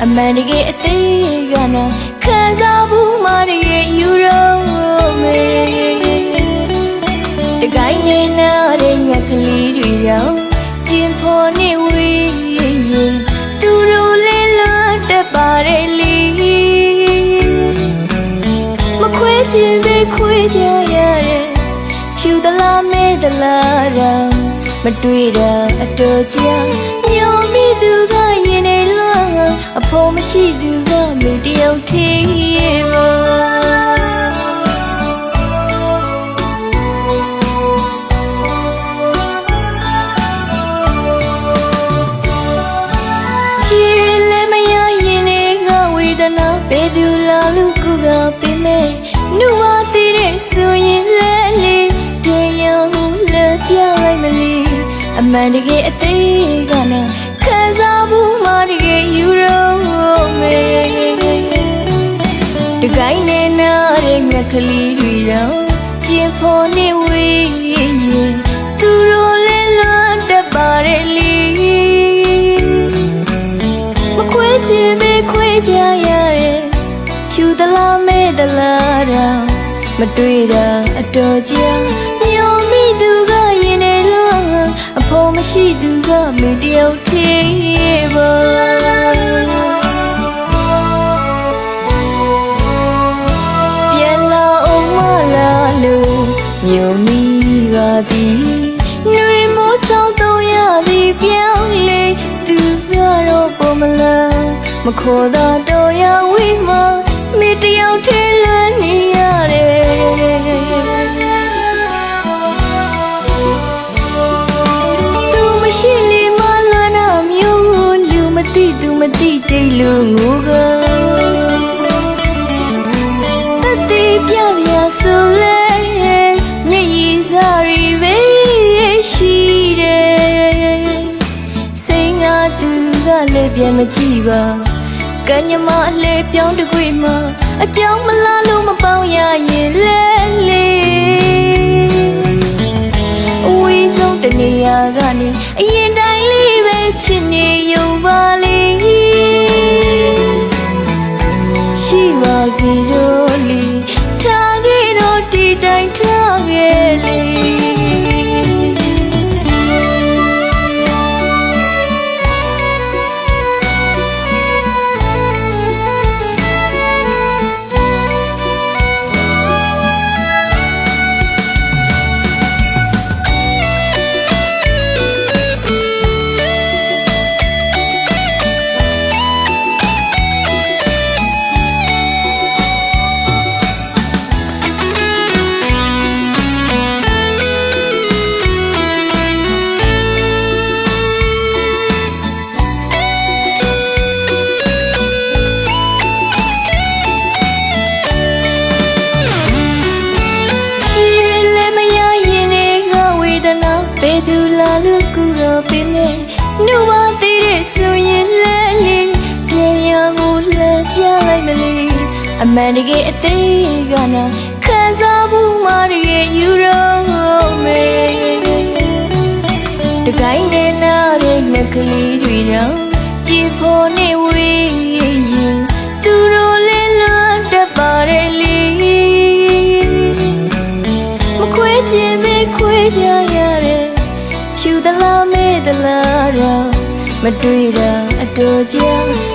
မှန်တကယ်အသေးကနာခံစားဘူးမတကယ်ယူရောမေတကိုင်းနေနာတဲ့ညက်ကလေးတွေရောကျင်ဖို့နေဝေးရင်သူတို့လေးလွတ်တက်ပါတယ်လီမခွဲချင်ပဲခွဲကြရတယ်ဖြူသလားမဲသလားတော့မတွေ့တာအတော်ကြာညော မရှိသူကမေတယောက်သေးပါပြေလည်းမရရင်နေငါဝေဒနာပေသူလာလူကူကပေးမယ်နှုတ်ဝသေးတဲ့ဆိုရင်လည်းလေတရားဟုလည်းပြလိုက်မလီအမှန်တကယ်အသေးကနာခံစားဘူးမတကယ်ယူရော မေတကိုင်းနေနာတဲ့ငက်ကလေးတွေတော့ကျင်ဖို့နေဝေးရင်သူတို့လည်းလွတ်တတ်ပါတယ်လီမခွဲချင်ပဲခွဲကြရတယ်ဖြူသလားမဲသလားတော့မတွေ့တာအတော်ကြာမျောမိသူကရင်နေလို့အဖို့မရှိသူကမင်းတယောက်သေးပါ သည်နှွေမိုးဆောင်းတော့ရသည်ပြောင်းလေသူကတော့ပေါ်မလားမခေါ်တာတော့ရဝိမမေတယောက်ထဲလွမ်းနေရတယ်သူမရှိလေမလာနာမျိုးလူမသိသူမသိတိတ်လူငိုကတတိပြ မကြည့်ပါကညမအလဲပြောင်းတခွေမှာအကြောင်းမလားလို့မပေါင်းရရင်လဲလေအဝေးဆုံးတနေရာကနေအရင်တိုင်းလေးပဲချစ်နေရုံပါလေရှိပါစေတော့ ပြင်းနေနှုတ်ဝသေးတဲ့ဆိုရင်လည်းလေပြန်ရကိုလည်းပြလိုက်မလေအမှန်တကယ်အသေးကနာခံစားဘူးမတကယ်ယူရောမေတကိုင်းနေနာတဲ့ငကလေးတွေတော့ကြည်ဖို့နေဝေး လားတော့မတွေ့တာအတော်ကြာ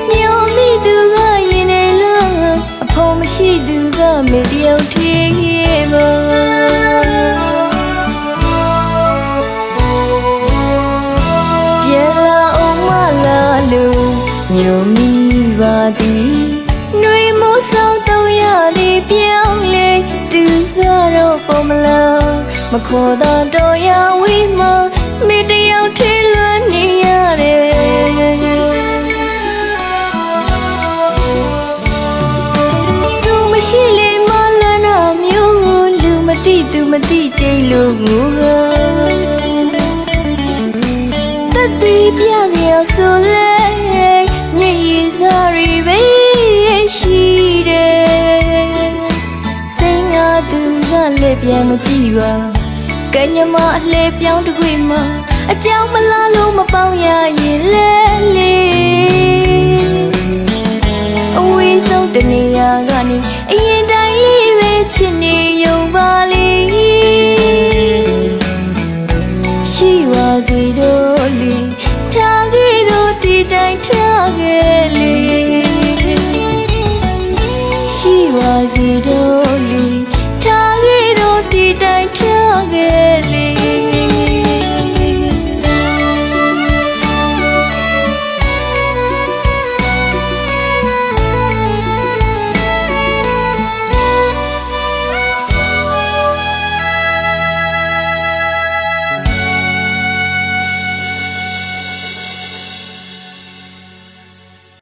မျောမိသူကရင်နေလို့အဖို့မရှိသူကမေတယောက်သေးပါပြန်လာအောင်မလာလို့မြို့မိပါသည်နှွေမိုးဆောင်းတော့ရသည်ပြောင်းလေသူကတော့ပေါ်မလားမခေါ်တာတော့ရဝိမမေတယောက်ထဲလွ လူမသိသူမသိတိတ်လို့ငိုကတတိပြစရာဆိုလဲမျက်ရည်စားရီပဲရှိတယ်စိတ်ငါသူကလည်းပြန်မကြည့်ပါကညမအလှပြောင်းတခွေမှာအကြောင်းမလားလို့မပေါင်းရရ